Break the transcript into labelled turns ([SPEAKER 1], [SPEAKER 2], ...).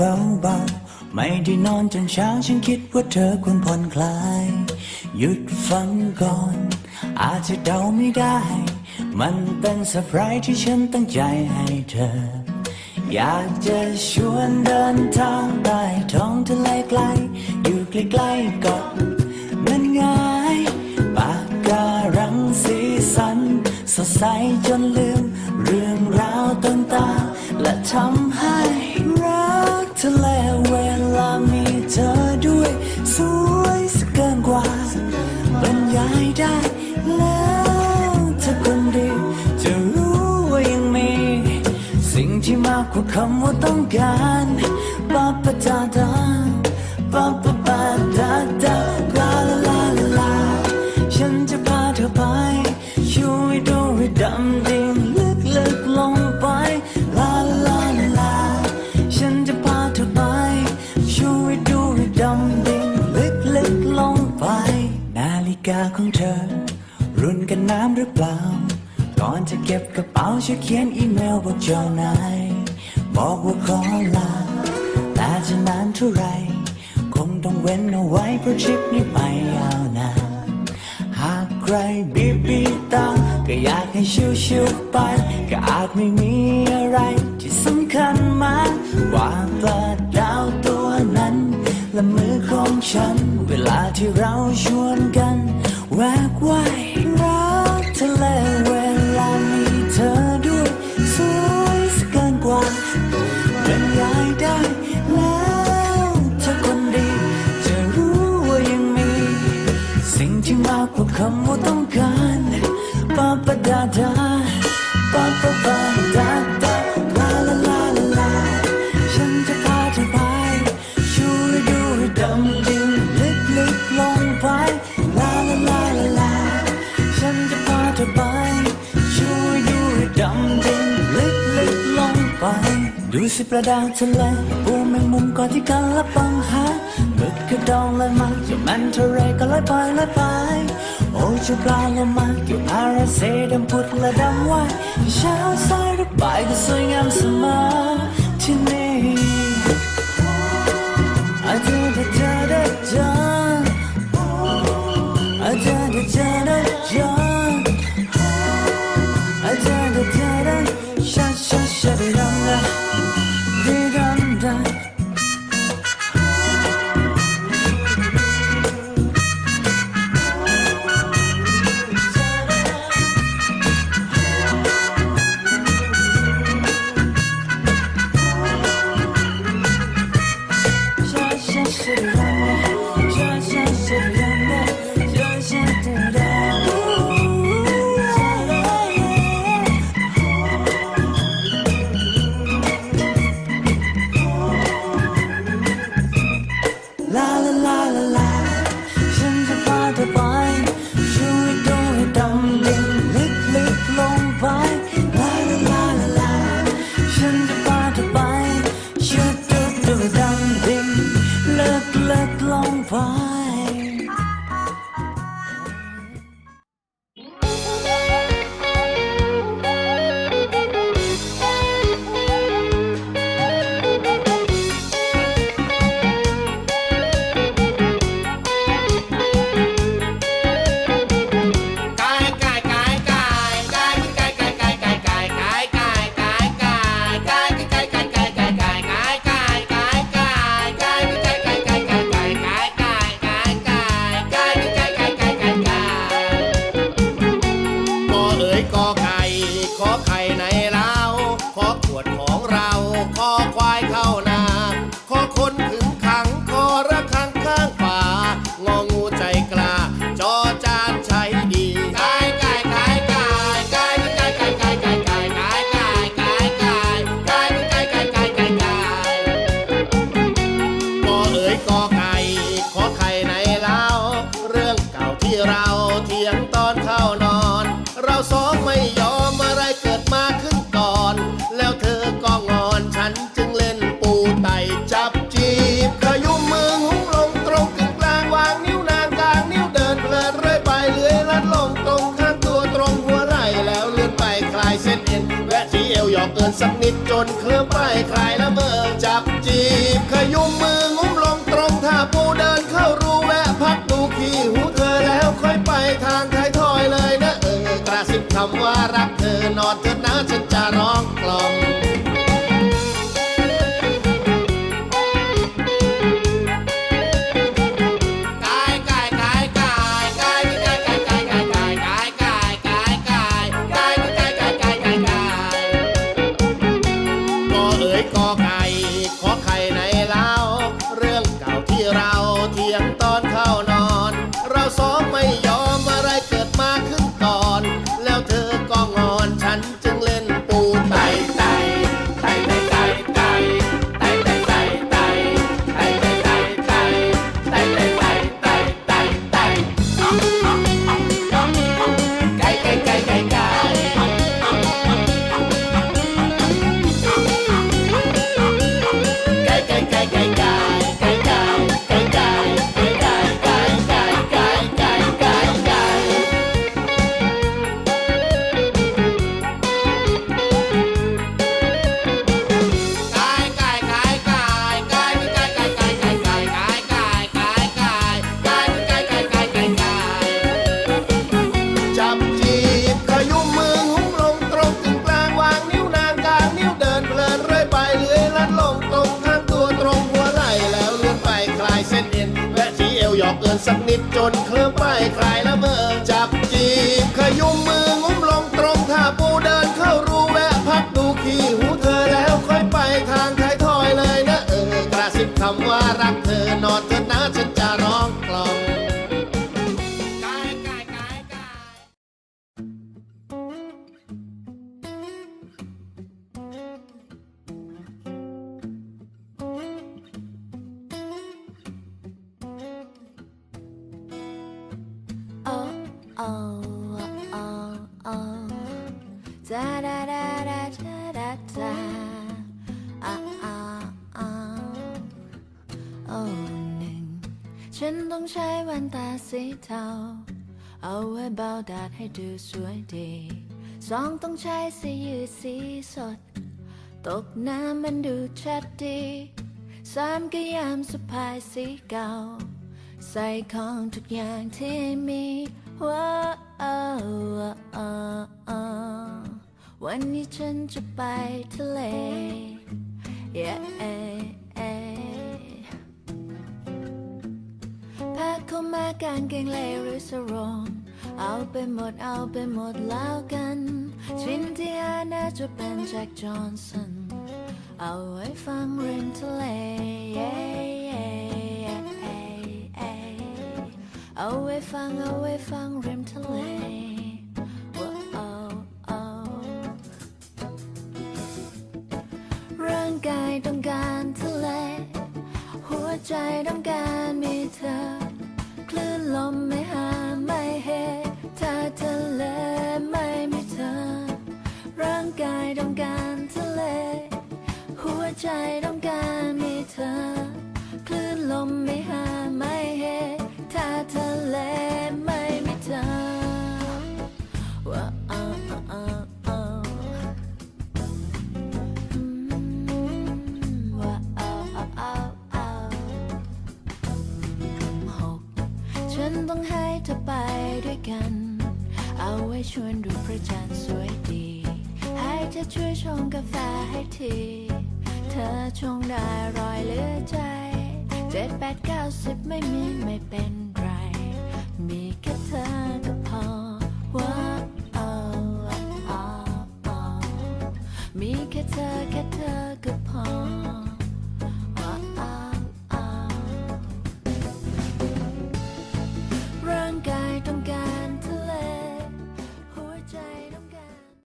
[SPEAKER 1] เบาๆ ไม่ได้นอนจนเช้าฉันคิดว่าเธอควรผ่อนคลาย หยุดฟังก่อน อาจจะเดาไม่ได้ มันเป็นเซอร์ไพรส์ที่ฉันตั้งใจให้เธอ อยากจะชวนเดินทางไปท้องทะเลไกล อยู่ใกล้ๆกาะนั้นไงปากการังสีสัน สดใสจนลืม เรื่องราวต้นตาและทำให้รา ทะเลเวลามีเธอด้วย สวยสเกินกว่าบรรยายได้แล้วเธอคนดีจะรู้ว่ายังมี สิ่งที่มากกว่าคำว่าต้องการปาปะจาดาปาปะปาดาดาลาลาลาลาฉันจะพาเธอไปช่วยดูให้ดำดิง ดำดิ่งลึกลึกลงไป นาฬิกาของเธอ รุนกันน้ำหรือเปล่า ก่อนจะเก็บกระเป๋าจะเขียนอีเมลบอกเจ้านายบอกว่าขอลาแต่จะนานเท่าไร คงต้องเว้นเอาไว้เพราะชิปนี้ไปยาวนานหากใครบีบีตาก็อยากให้ชิวชิวไป ก็อาจไม่มีอะไรที่สำคัญมากว่าเปิด ละมือของฉัน เวลาที่เราชวนกันแวกว่ายรักทะเลเวลามีเธอด้วยสวยสกันกว่าบรรยายได้แล้วเธอคนดี จะรู้ว่ายังมี สิ่งที่มากกว่าคำว่าต้อง สิประดาทะเลปูแมงมุมก่อนที่กันละปังหาหมึกกระดองลอยมาเกี่ยมันทะเลก็ลอยไปลอยไป โอ้ชูปลาละมาเกี่ยวพาราเซดำพุดและดำว่าเช้าสายหรือบ่ายก็สวยงามเสมอที่นี่อาจจะได้เจอได้เจอ surprise. กอไก่
[SPEAKER 2] ขอไข่ในเล้าขอขวดของเรา ขอควายเข้า เงินสักนิดจนเคลิ้มไปคร สักนิดจนเคลิ้มไปคลายละเมอจับจีบขยุมมืองุ้มลงตรงท่าปูเดินเข้ารูแวะพักดูขี้หูเธอแล้วค่อยไปทางท้ายทอยเลยนะเออกระซิบคำว่ารักเธอนอน ฉัน
[SPEAKER 3] ต้องใช้แว่นตาสีเทา เอาไว้เบาแดดให้ดูสวยดี สองต้องใช้สียืดสีสด ตกน้ำมันดูชัดดี สามก็ยามสะพายสีเก่า ใส่ของทุกอย่างที่มีว้าววันนี้ฉันจะไปทะเล yeah แพ็คเข้ามากางเกงเลหรือสรงเอาไปหมดเอาไปหมดแล้วกันชิ้นที่หาน่าจะเป็นแจ็คจอห์นสัน เอาไว้ฟังริมทะเล เอาไว้ฟังเอาไว้ฟังริมทะเลว้าวเอาร่างกายต้องการทะเล หัวใจต้องการมีเธอ ลมไม่หาไม่เหถ้าทะเลไม่มีเธอ ร่างกายต้องการทะเล หัวใจต้องการมีเธอ คลื่นลมไม่หา นต้องให้เธอไปด้วยกัน เอาไว้ชวนดูพระจันทร์สวยดี ให้เธอช่วยชงกาแฟให้ที เธอชงได้รอยเหลือใจ เจ็ดแปดเก้าสิบไม่มีไม่เป็นไร มีแค่เธอ